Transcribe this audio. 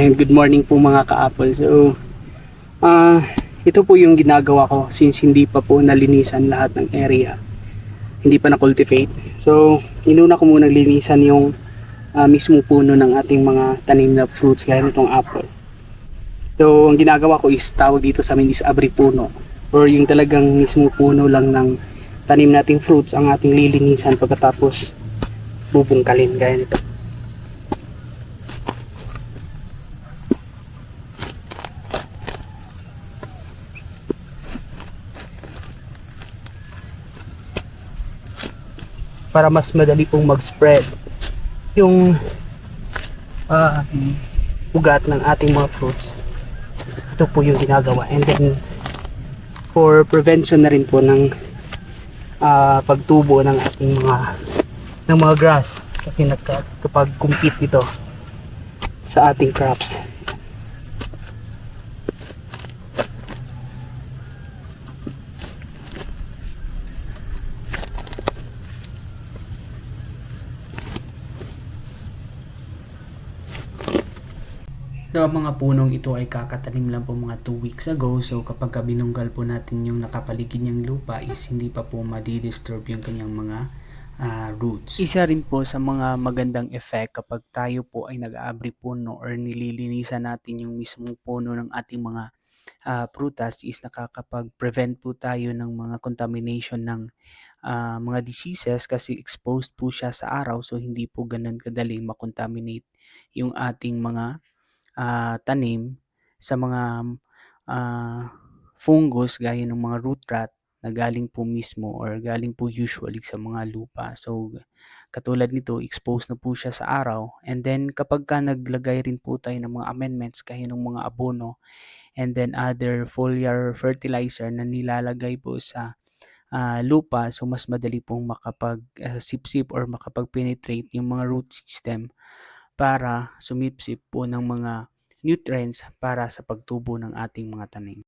Ayun, good morning po mga ka-apple. So, ah, ito po yung ginagawa ko since hindi pa po nalinisan lahat ng area. Hindi pa na-cultivate. So, inuna ko muna linisan yung ah, mismo puno ng ating mga tanim na fruits gaya nitong apple. So, ang ginagawa ko is tawag dito sa amin is abri puno or yung talagang mismo puno lang ng tanim nating fruits ang ating lilinisan pagkatapos bubungkalin gaya nito. Para mas madali pong mag-spread yung ah, ugat ng ating mga fruits. Ito po yung ginagawa. And then, for prevention na rin po ng ah, pagtubo ng ating mga ng mga grass kasi nagka, kapag compete ito sa ating crops. So, ang mga punong ito ay kakatanim lang po mga 2 weeks ago. So, kapag ka binunggal po natin yung nakapaligid niyang lupa is hindi pa po madidisturb yung kanyang mga ah, roots. Isa rin po sa mga magandang effect kapag tayo po ay nag-aabri puno or nililinisan natin yung mismong puno ng ating mga ah, prutas is nakakapag-prevent po tayo ng mga contamination ng ah, mga diseases kasi exposed po siya sa araw so hindi po ganun kadaling makontaminate yung ating mga ah, tanim sa mga ah, fungus gaya ng mga root rot na galing po mismo or galing po usually sa mga lupa. So, katulad nito, exposed na po siya sa araw. And then, kapag ka naglagay rin po tayo ng mga amendments kaya ng mga abono and then other foliar fertilizer na nilalagay po sa ah, lupa, so mas madali pong makapag-sip-sip or makapag-penetrate yung mga root system para sumipsip po ng mga nutrients para sa pagtubo ng ating mga tanim.